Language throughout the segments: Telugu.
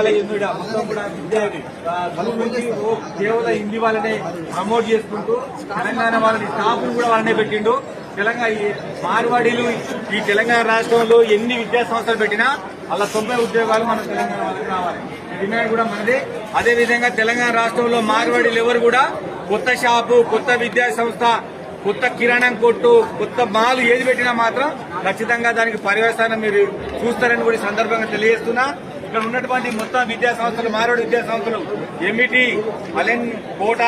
మొత్తం కూడా విద్య కేవలం హిందీ వాళ్ళనే ప్రమోట్ చేసుకుంటూ తెలంగాణ వాళ్ళని స్టాఫ్లు కూడా వాళ్ళనే పెట్టిండు. తెలంగాణ మార్వాడీలు ఈ తెలంగాణ రాష్ట్రంలో ఎన్ని విద్యా సంస్థలు పెట్టినా అలా తొంభై ఉద్యోగాలు మన తెలంగాణ వాళ్ళకి రావాలి. డిమాండ్ కూడా మనదే. అదేవిధంగా తెలంగాణ రాష్ట్రంలో మార్వాడీలు ఎవరు కూడా కొత్త షాపు కొత్త విద్యా సంస్థ కొత్త కిరాణం కొట్టు కొత్త మాలు ఏది పెట్టినా మాత్రం ఖచ్చితంగా దానికి పర్యవసానం మీరు చూస్తారని కూడా సందర్భంగా తెలియజేస్తున్నా. ఇక్కడ ఉన్నటువంటి మొత్తం విద్యా సంస్థలు మారోడు విద్యా సంస్థలు ఎంఈటి అలెన్ కోట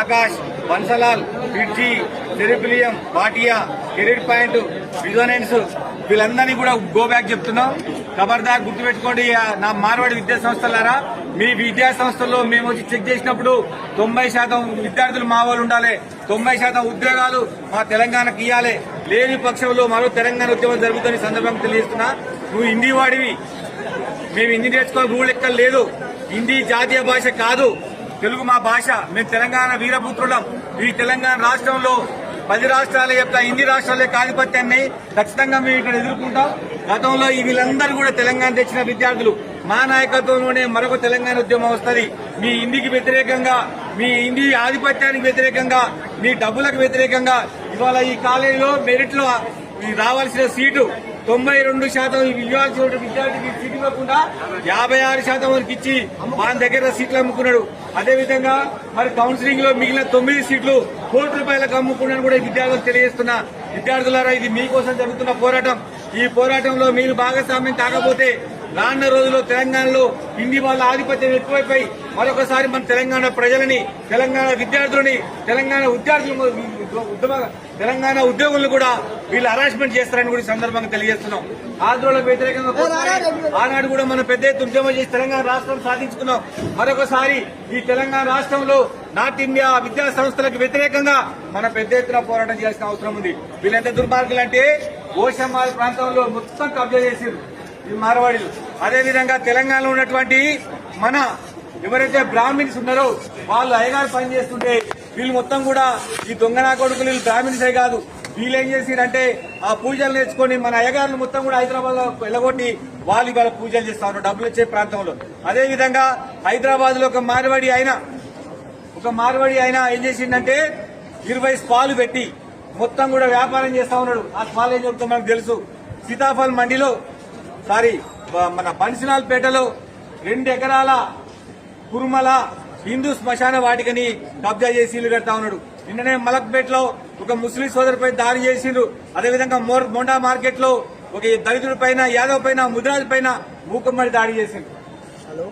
ఆకాష్ బన్సలాల్ బ్రిడ్జి సెరిపిలియం బాటియా కెరీర్ పాయింట్ విజోనెన్స్ వీళ్ళందరినీ కూడా గో బ్యాక్ చెప్తున్నాం. ఖబర్దా గుర్తుపెట్టుకోండి నా మార్వాడి విద్యా సంస్థలారా? మీ విద్యా సంస్థల్లో మేము వచ్చి చెక్ చేసినప్పుడు తొంభై శాతం విద్యార్థులు మా వాళ్ళు ఉండాలి. తొంభై శాతం ఉద్యోగాలు మా తెలంగాణకు ఇవ్వాలి లేని పక్షంలో మరో తెలంగాణ ఉద్యమం జరుగుతున్న సందర్భంగా తెలియజేస్తున్నా. నువ్వు హిందీ వాడివి. మేము హిందీ నేర్చుకోవాలి రూల్ ఎక్కడ లేదు. హిందీ జాతీయ భాష కాదు. తెలుగు మా భాష. మేము తెలంగాణ వీరపుత్రులం. ఈ తెలంగాణ రాష్ట్రంలో పది రాష్ట్రాల యొక్క హిందీ రాష్ట్రాల యొక్క ఆధిపత్యాన్ని ఖచ్చితంగా మేము ఇక్కడ ఎదుర్కొంటాం. గతంలో వీళ్ళందరూ కూడా తెలంగాణ తెచ్చిన విద్యార్థులు. మా నాయకత్వంలోనే మరొక తెలంగాణ ఉద్యమం వస్తుంది. మీ ఇంటికి వ్యతిరేకంగా మీ ఇంటి ఆధిపత్యానికి వ్యతిరేకంగా మీ డబ్బులకు వ్యతిరేకంగా ఇవాళ ఈ కాలేజీలో మెరిట్లో రావాల్సిన సీటు తొంభై రెండు శాతం ఇవ్వాల్సిన విద్యార్థికి సీట్ ఇవ్వకుండా యాభై ఆరు శాతం వరకు ఇచ్చి మన దగ్గర సీట్లు అమ్ముకున్నాడు. అదేవిధంగా మరి కౌన్సిలింగ్లో మిగిలిన తొమ్మిది సీట్లు కోటి రూపాయలకు అమ్ముకున్నాను కూడా విద్యార్థులు తెలియజేస్తున్నా. విద్యార్థులారా ఇది మీకోసం జరుగుతున్న పోరాటం. ఈ పోరాటంలో మీరు భాగస్వామ్యం కాకపోతే రానున్న రోజుల్లో తెలంగాణలో హిందీ వాళ్ళ ఆధిపత్యం ఎక్కువైపోయి మరొకసారి మన తెలంగాణ ప్రజలని తెలంగాణ విద్యార్థులని తెలంగాణ విద్యార్థులు ఉద్యమ తెలంగాణ ఉద్యోగులను కూడా వీళ్ళు హరాస్మెంట్ చేస్తారని కూడా సందర్భంగా తెలియజేస్తున్నాం. ఆంధ్రలో వ్యతిరేకంగా ఆనాడు కూడా మనం పెద్ద ఎత్తు ఉద్యమం చేసి తెలంగాణ రాష్ట్రం సాధించుకున్నాం. మరొకసారి ఈ తెలంగాణ రాష్ట్రంలో నార్త్ ఇండియా విద్యా సంస్థలకు వ్యతిరేకంగా మనం పెద్ద ఎత్తున పోరాటం చేయాల్సిన అవసరం ఉంది. వీళ్ళంత దుర్మార్గులు అంటే ఓషమాల్ ప్రాంతంలో మొత్తం కబ్జా చేసారు ఈ మార్వాడీలు. అదేవిధంగా తెలంగాణలో ఉన్నటువంటి మన ఎవరైతే బ్రాహ్మిన్స్ ఉన్నారో వాళ్ళు అయ్యగారు పనిచేస్తుంటే వీళ్ళు మొత్తం కూడా ఈ దొంగనా కొడుకులు వీళ్ళు బ్రాహ్మిన్సే కాదు. వీళ్ళు ఏం చేసిరంటే ఆ పూజలు నేర్చుకొని మన అయ్యగారులు మొత్తం కూడా హైదరాబాద్లో వెళ్ళగొట్టి వాళ్ళు ఇవాళ పూజలు చేస్తారు డబ్బులు వచ్చే ప్రాంతంలో. అదేవిధంగా హైదరాబాద్లో ఒక మార్వాడి ఆయన ఒక మార్వాడి ఆయన ఏం చేసిండంటే ఇరవై స్పాలు పెట్టి మొత్తం కూడా వ్యాపారం చేస్తా ఉన్నాడు. ఆ స్మాల్ ఏం చెప్తా మనకు తెలుసు. సీతాఫల్ మండిలో సారీ మన బన్సినాల్పేటలో రెండు ఎకరాల కురుమల హిందూ శ్మశాన వాటికని కబ్జా చేసి ఇల్లు కడతా ఉన్నాడు. నిన్ననే మలక్పేటలో ఒక ముస్లిం సోదరుపై దాడి చేసిండ్రు. అదేవిధంగా మోర్ మార్కెట్లో ఒక దళితుడి పైన యాదవ్ పైన ముద్రాజ్ పైన మూకమ్మడి దాడి చేసిండ్రు.